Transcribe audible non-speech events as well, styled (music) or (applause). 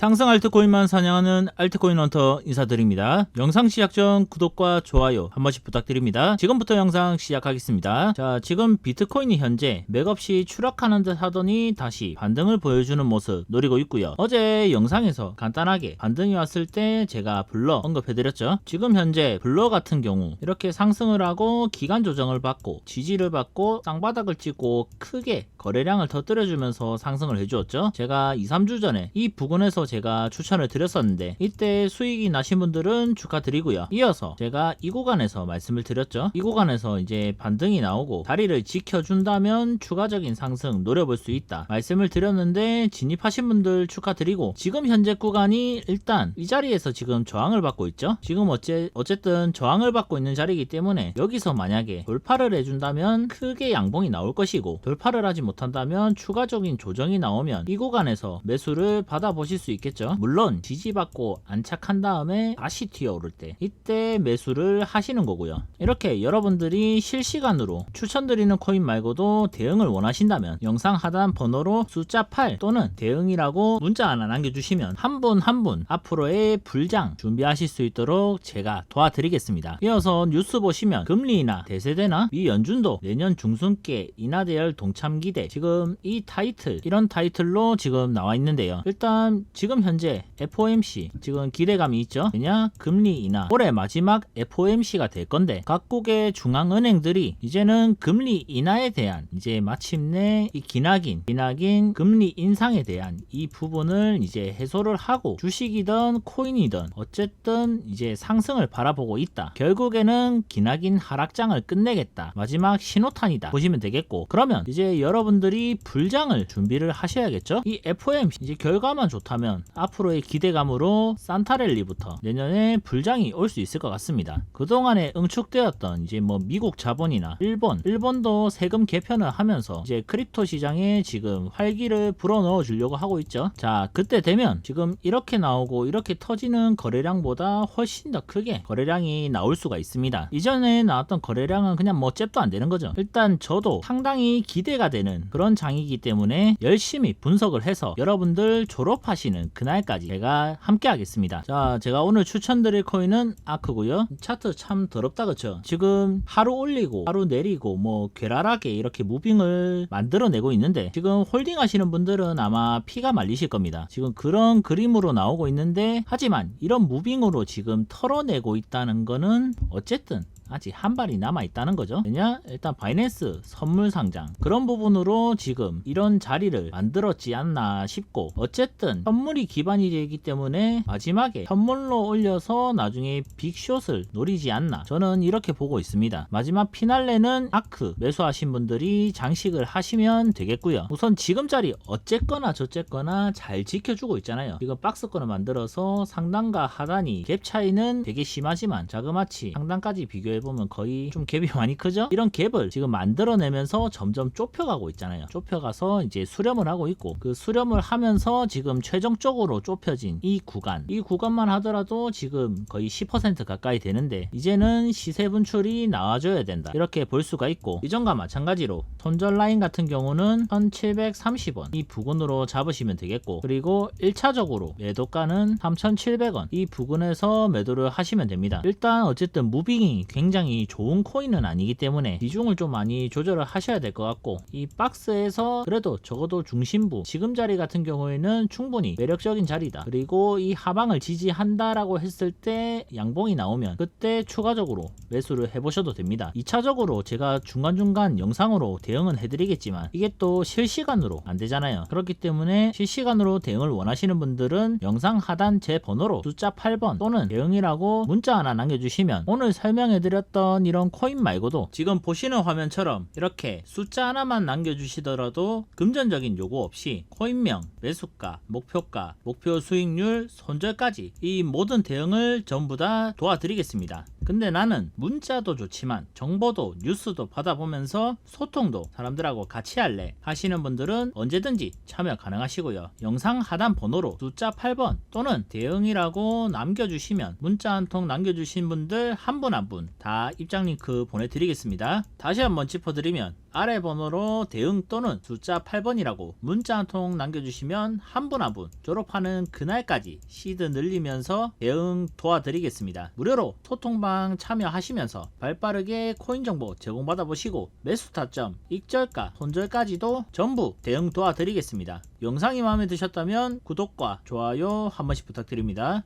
상승 알트코인만 사냥하는 알트코인 헌터 인사드립니다. 영상 시작 전 구독과 좋아요 한 번씩 부탁드립니다. 지금부터 영상 시작하겠습니다. 자, 지금 비트코인이 현재 맥없이 추락하는 듯 하더니 다시 반등을 보여주는 모습 노리고 있고요. 어제 영상에서 간단하게 반등이 왔을 때 제가 블러 언급해드렸죠. 지금 현재 블러 같은 경우 이렇게 상승을 하고 기간 조정을 받고 지지를 받고 쌍바닥을 찍고 크게 거래량을 터뜨려주면서 상승을 해주었죠. 제가 2, 3주 전에 이 부근에서 제가 추천을 드렸었는데 이때 수익이 나신 분들은 축하드리고요. 이어서 제가 이 구간에서 말씀을 드렸죠. 이 구간에서 이제 반등이 나오고 다리를 지켜준다면 추가적인 상승 노려볼 수 있다. 말씀을 드렸는데 진입하신 분들 축하드리고 지금 현재 구간이 일단 이 자리에서 지금 저항을 받고 있죠. 지금 어째, 어쨌든 저항을 받고 있는 자리이기 때문에 여기서 만약에 돌파를 해준다면 크게 양봉이 나올 것이고 돌파를 하지 못한다면 추가적인 조정이 나오면 이 구간에서 매수를 받아보실 수 있 겠죠. 물론 지지받고 안착한 다음에 다시 튀어오를 때 이때 매수를 하시는 거고요. 이렇게 여러분들이 실시간으로 추천드리는 코인 말고도 대응을 원하신다면 영상 하단 번호로 숫자 8 또는 대응이라고 문자 하나 남겨주시면 한 분 한 분 앞으로의 불장 준비하실 수 있도록 제가 도와드리겠습니다. 이어서 뉴스 보시면 금리 인하 대세대나 미 연준도 내년 중순께 인하대열 동참 기대 지금 이 타이틀 이런 타이틀로 지금 나와 있는데요. 일단 지금 현재 FOMC 지금 기대감이 있죠. 왜냐 금리 인하 올해 마지막 FOMC가 될 건데 각국의 중앙은행들이 이제는 금리 인하에 대한 이제 마침내 이 기나긴 기나긴 금리 인상에 대한 이 부분을 이제 해소를 하고 주식이든 코인이든 어쨌든 이제 상승을 바라보고 있다. 결국에는 기나긴 하락장을 끝내겠다. 마지막 신호탄이다. 보시면 되겠고 그러면 이제 여러분들이 불장을 준비를 하셔야겠죠. 이 FOMC 이제 결과만 좋다면 앞으로의 기대감으로 산타랠리부터 내년에 불장이 올 수 있을 것 같습니다. 그동안에 응축되었던 이제 뭐 미국 자본이나 일본, 일본도 세금 개편을 하면서 이제 크립토 시장에 지금 활기를 불어넣어 주려고 하고 있죠. 자, 그때 되면 지금 이렇게 나오고 이렇게 터지는 거래량보다 훨씬 더 크게 거래량이 나올 수가 있습니다. 이전에 나왔던 거래량은 그냥 뭐 잽도 안 되는 거죠. 일단 저도 상당히 기대가 되는 그런 장이기 때문에 열심히 분석을 해서 여러분들 졸업하시는 그날까지 제가 함께 하겠습니다. 자, 제가 오늘 추천드릴 코인은 아크고요. 차트 참 더럽다 그쵸? 지금 하루 올리고 하루 내리고 뭐 괴랄하게 이렇게 무빙을 만들어내고 있는데 지금 홀딩 하시는 분들은 아마 피가 말리실 겁니다. 지금 그런 그림으로 나오고 있는데 하지만 이런 무빙으로 지금 털어내고 있다는 거는 어쨌든 아직 한 발이 남아 있다는 거죠. 왜냐? 일단 바이낸스 선물 상장 그런 부분으로 지금 이런 자리를 만들었지 않나 싶고 어쨌든 선물이 기반이 되기 때문에 마지막에 선물로 올려서 나중에 빅숏을 노리지 않나 저는 이렇게 보고 있습니다. 마지막 피날레는 아크 매수하신 분들이 장식을 하시면 되겠고요. 우선 지금 자리 어쨌거나 저쨌거나 잘 지켜주고 있잖아요. 지금 박스권을 만들어서 상단과 하단이 갭 차이는 되게 심하지만 자그마치 상단까지 비교해 보면 거의 좀 갭이 (laughs) 많이 크죠? 이런 갭을 지금 만들어내면서 점점 좁혀가고 있잖아요. 좁혀가서 이제 수렴을 하고 있고 그 수렴을 하면서 지금 최종적으로 좁혀진 이 구간 이 구간만 하더라도 지금 거의 10% 가까이 되는데 이제는 시세 분출이 나와줘야 된다. 이렇게 볼 수가 있고 이전과 마찬가지로 손절 라인 같은 경우는 1730원 이 부근으로 잡으시면 되겠고 그리고 1차적으로 매도가는 3700원 이 부근에서 매도를 하시면 됩니다. 일단 어쨌든 무빙이 굉장히 좋은 코인은 아니기 때문에 비중을 좀 많이 조절을 하셔야 될 것 같고 이 박스에서 그래도 적어도 중심부 지금 자리 같은 경우에는 충분히 매력적인 자리다. 그리고 이 하방을 지지한다라고 했을 때 양봉이 나오면 그때 추가적으로 매수를 해보셔도 됩니다. 2차적으로 제가 중간중간 영상으로 대응은 해드리겠지만 이게 또 실시간으로 안 되잖아요. 그렇기 때문에 실시간으로 대응을 원하시는 분들은 영상 하단 제 번호로 숫자 8번 또는 대응이라고 문자 하나 남겨주시면 오늘 설명해드 렸던 이런 코인 말고도 지금 보시는 화면처럼 이렇게 숫자 하나만 남겨주시더라도 금전적인 요구 없이 코인명, 매수가, 목표가, 목표 수익률, 손절까지 이 모든 대응을 전부 다 도와드리겠습니다. 근데 나는 문자도 좋지만 정보도 뉴스도 받아보면서 소통도 사람들하고 같이 할래 하시는 분들은 언제든지 참여 가능하시고요. 영상 하단 번호로 숫자 8번 또는 대응이라고 남겨주시면 문자 한 통 남겨주신 분들 한 분 한 분 다 입장 링크 보내드리겠습니다. 다시 한번 짚어드리면 아래 번호로 대응 또는 숫자 8번이라고 문자 한 통 남겨주시면 한 분 한 분 졸업하는 그날까지 시드 늘리면서 대응 도와드리겠습니다. 무료로 소통방 참여하시면서 발빠르게 코인 정보 제공받아 보시고 매수 타점, 익절가, 손절까지도 전부 대응 도와드리겠습니다. 영상이 마음에 드셨다면 구독과 좋아요 한 번씩 부탁드립니다.